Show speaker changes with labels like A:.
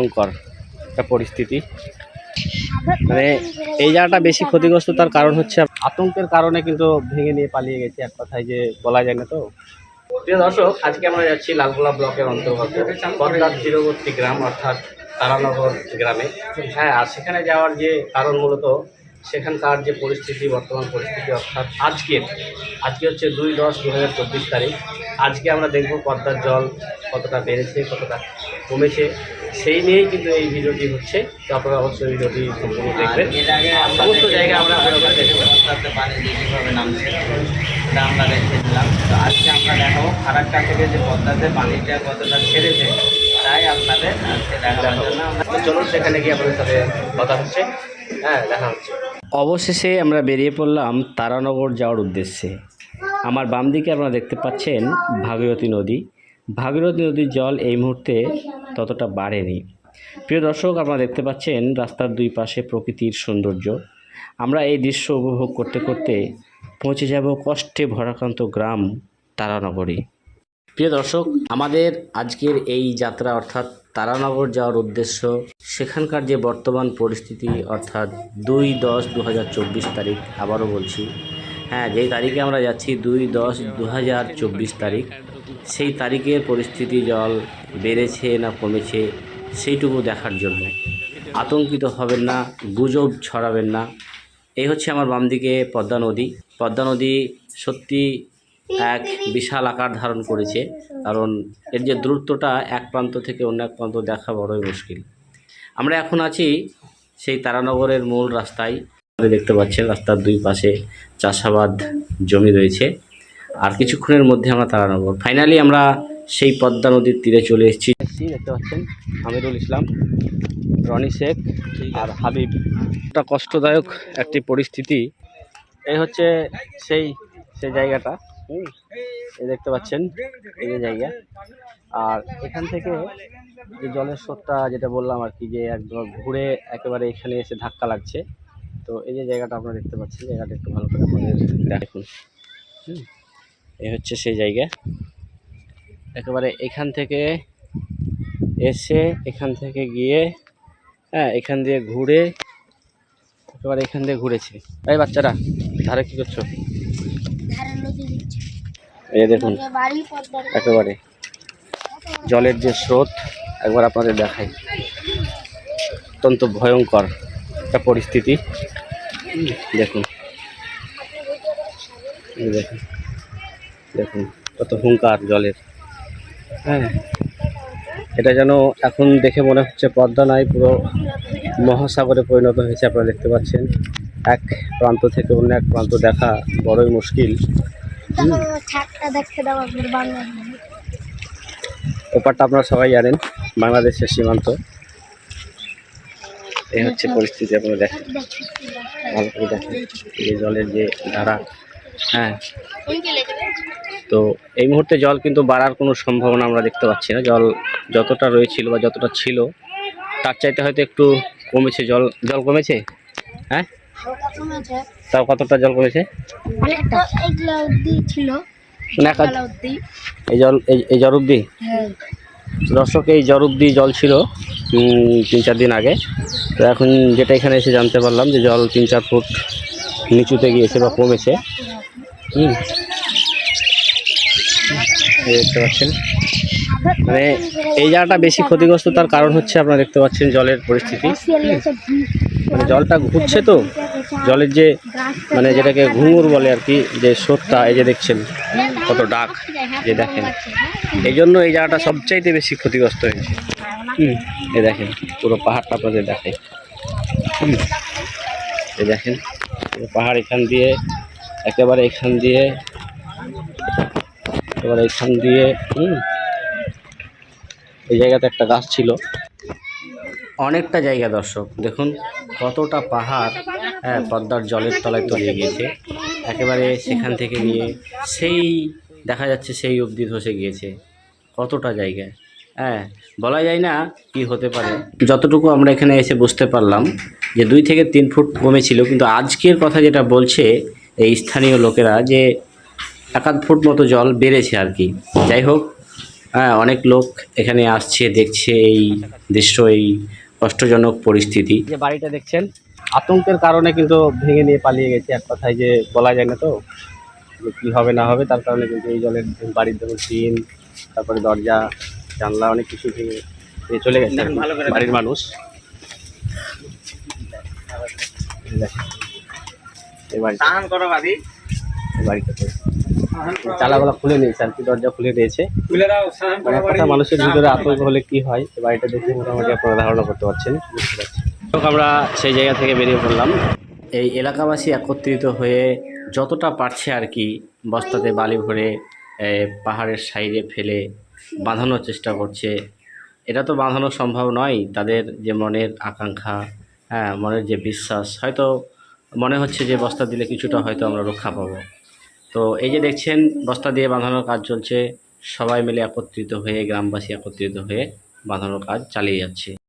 A: ভয়ঙ্কর একটা পরিস্থিতি। মানে এই জায়গাটা বেশি ক্ষতিগ্রস্ত তার কারণ হচ্ছে আতঙ্কের কারণে কিন্তু ভেঙে নিয়ে পালিয়ে গেছে এক কথায় যে বলা যায় না তো। প্রিয় দর্শক আজকে আমরা যাচ্ছি লালগোলা ব্লকের অন্তর্গত করদার তীরবর্তী গ্রাম অর্থাৎ তারানগর গ্রামে। হ্যাঁ আর সেখানে যাওয়ার যে কারণ মূলত সেখানকার যে পরিস্থিতি বর্তমান পরিস্থিতি অর্থাৎ আজকের আজকে হচ্ছে দুই দশ দু চব্বিশ তারিখ। আজকে আমরা দেখব পদ্মার জল কতটা বেড়েছে কতটা কমেছে। সেই নিয়েই কিন্তু এই ভিডিওটি হচ্ছে। তো আপনারা অবশ্যই ভিডিওটি সম্পূর্ণ দেখবেন। সমস্ত জায়গায় আমরা
B: নামছে আমরা দেখে দিলাম তো আজকে আমরা দেখাবো ফারাক্কা থেকে যে পদ্মাতে পানিটা কতটা ছেড়েছে তাই আপনাদের আজকে জন্য
A: চলুন, সেখানে গিয়ে আপনাদের সাথে কথা হচ্ছে। হ্যাঁ দেখা হচ্ছে। অবশেষে আমরা বেরিয়ে পড়লাম তারানগর যাওয়ার উদ্দেশ্যে। আমার বাম দিকে আপনারা দেখতে পাচ্ছেন ভাগীরথী নদী। ভাগীরথী নদীর জল এই মুহূর্তে ততটা বাড়েনি। প্রিয় দর্শক আপনারা দেখতে পাচ্ছেন রাস্তার দুই পাশে প্রকৃতির সৌন্দর্য। আমরা এই দৃশ্য উপভোগ করতে করতে পৌঁছে যাব কষ্টে ভরাক্রান্ত গ্রাম তারানগরী। প্রিয় দর্শক আমাদের আজকের এই যাত্রা অর্থাৎ তারানগর যাওয়ার উদ্দেশ্য সেখানকার যে বর্তমান পরিস্থিতি অর্থাৎ দুই দশ দু হাজার চব্বিশ তারিখ আবারও বলছি। হ্যাঁ যেই তারিখে আমরা যাচ্ছি দুই দশ দু হাজার চব্বিশ তারিখ। সেই তারিখের পরিস্থিতি জল বেড়েছে না কমেছে, সেইটুকু দেখার জন্য। আতঙ্কিত হবেন না, গুজব ছড়াবেন না। এই হচ্ছে আমার বাম দিকে পদ্মা নদী। পদ্মা নদী সত্যি এক বিশাল আকার ধারণ করেছে, কারণ এর যে দূরত্বটা এক প্রান্ত থেকে অন্য এক প্রান্ত দেখা বড়ই মুশকিল। আমরা এখন আছি সেই তারানগরের মূল রাস্তায়। দেখতে পাচ্ছেন রাস্তার দুই পাশে চাষাবাদ জমি রয়েছে। আর কিছুক্ষণের মধ্যে আমরা তারানগর ফাইনালি আমরা সেই পদ্মা নদীর তীরে চলে এসেছি। দেখতে পাচ্ছেন আমিরুল ইসলাম রনি শেখ আর হাবিব। একটা কষ্টদায়ক একটি পরিস্থিতি। এই হচ্ছে সেই সেই জায়গাটা। এই দেখতে পাচ্ছেন এই যে জায়গা। আর এখান থেকে যে জলের স্রোতটা যেটা বললাম আর কি যে একদম ঘুরে একেবারে এখানে এসে ধাক্কা লাগছে। তো এই যে জায়গাটা আপনারা দেখতে পাচ্ছেন জায়গাটা একটু ভালো করে আপনাদের দেখুন। হুম। এই হচ্ছে সেই জায়গা। একেবারে এখান থেকে এসে এখান থেকে গিয়ে হ্যাঁ এখান দিয়ে ঘুরে, একেবারে এখান দিয়ে ঘুরেছে। এই বাচ্চারা, ধারে কি করছ? এই দেখুন, একেবারে জলের যে স্রোত, একবার আপনাদের দেখাই। অত্যন্ত ভয়ঙ্কর একটা পরিস্থিতি। দেখুন দেখুন। দেখুন কত হুঙ্কার জলের। হ্যাঁ। এটা যেন এখন দেখে মনে হচ্ছে পদ্মা নাই পুরো মহাসাগরে পরিণত হয়েছে আপনারা দেখতে পাচ্ছেন। এক প্রান্ত থেকে অন্য এক প্রান্ত দেখা বড়ই মুশকিল। ওপারটা আপনারা সবাই জানেন বাংলাদেশের সীমান্ত। এই হচ্ছে পরিস্থিতি আপনারা দেখেন। ভালো করে দেখেন এই জলের যে ধারা। হ্যাঁ। তো এই মুহূর্তে জল কিন্তু বাড়ার কোনো সম্ভাবনা আমরা দেখতে পাচ্ছি না। জল যতটা রয়েছিল বা যতটা ছিল, তার চাইতে হয়তো একটু কমেছে জল। জল কমেছে? হ্যাঁ? তাও কতটা জল কমেছে? মানে এই জল এই- জ্বর অব্দি দর্শক, এই জ্বর অব্দি জল ছিল তিন চার দিন আগে। তো এখন যেটা এখানে এসে জানতে পারলাম যে জল তিন চার ফুট নিচুতে গিয়েছে বা কমেছে। হুম। দেখতে পাচ্ছেন। মানে এই জায়গাটা বেশি ক্ষতিগ্রস্ত, তার কারণ হচ্ছে আপনারা দেখতে পাচ্ছেন জলের পরিস্থিতি। মানে জলটা ঘুরছে তো, জলের যে মানে যেটাকে ঘুঙুর বলে আর কি, যে স্রোতটা, এই যে দেখছেন কত ডাক, যে দেখেন। এই জন্য এই জায়গাটা সবচাইতে বেশি ক্ষতিগ্রস্ত হয়েছে। হুম, এই দেখেন, পুরো পাহাড়টা আপনাদের দেখে হুম, এই দেখেন, পুরো পাহাড় এখান দিয়ে একেবারে এখান দিয়ে, একেবারে এখান দিয়ে, হুম, এই জায়গাতে একটা গাছ ছিল। অনেকটা জায়গা দর্শক, দেখুন কতটা পাহাড় হ্যাঁ পদ্মার জলের তলায় তলিয়ে গিয়েছে। একেবারে সেখান থেকে নিয়ে সেই, দেখা যাচ্ছে সেই অবধি ধসে গিয়েছে। কতটা জায়গায় হ্যাঁ বলা যায় না কি হতে পারে। যতটুকু আমরা এখানে এসে বুঝতে পারলাম যে দুই থেকে তিন ফুট কমেছিল, কিন্তু আজকের কথা যেটা বলছে এই স্থানীয় লোকেরা যে এক আধ ফুট মতো জল বেড়েছে আর কি। যাই হোক হ্যাঁ অনেক লোক এখানে আসছে, দেখছে এই দৃশ্য, এই কষ্টজনক পরিস্থিতি। যে বাড়িটা দেখছেন, আতঙ্কের কারণে কিন্তু ভেঙে নিয়ে পালিয়ে গেছে। এক কথায় যে বলা যায় না তো কী হবে না হবে, তার কারণে কিন্তু এই জলের বাড়ির দেখুন টিন, তারপরে দরজা, জানলা, অনেক কিছু ভেঙে চলে গেছে বাড়ির মানুষ।
B: স্নান করো
A: বাড়িটাতে চালাগুলা খুলে নিয়েছে আর কি দরজা খুলে দিয়েছে। মানে কথা মানুষের ভিতরে আতঙ্ক হলে কি হয় এই বাড়িটা দেখে মোটামুটি আপনারা ধারণা করতে পারছেন। বুঝতে পারছেন। আমরা সেই জায়গা থেকে বেরিয়ে পড়লাম। এই এলাকাবাসী একত্রিত হয়ে যতটা পারছে আর কি বস্তাতে বালি ভরে পাহাড়ের সাইডে ফেলে বাঁধানোর চেষ্টা করছে। এটা তো বাঁধানো সম্ভব নয় তাদের যে মনের আকাঙ্ক্ষা হ্যাঁ মনের যে বিশ্বাস হয়তো মনে হচ্ছে যে বস্তা দিলে কিছুটা হয়তো আমরা রক্ষা পাবো। তো এই যে দেখছেন, বস্তা দিয়ে বাঁধানোর কাজ চলছে। সবাই মিলে একত্রিত হয়ে, গ্রামবাসী একত্রিত হয়ে বাঁধানোর কাজ চালিয়ে যাচ্ছে।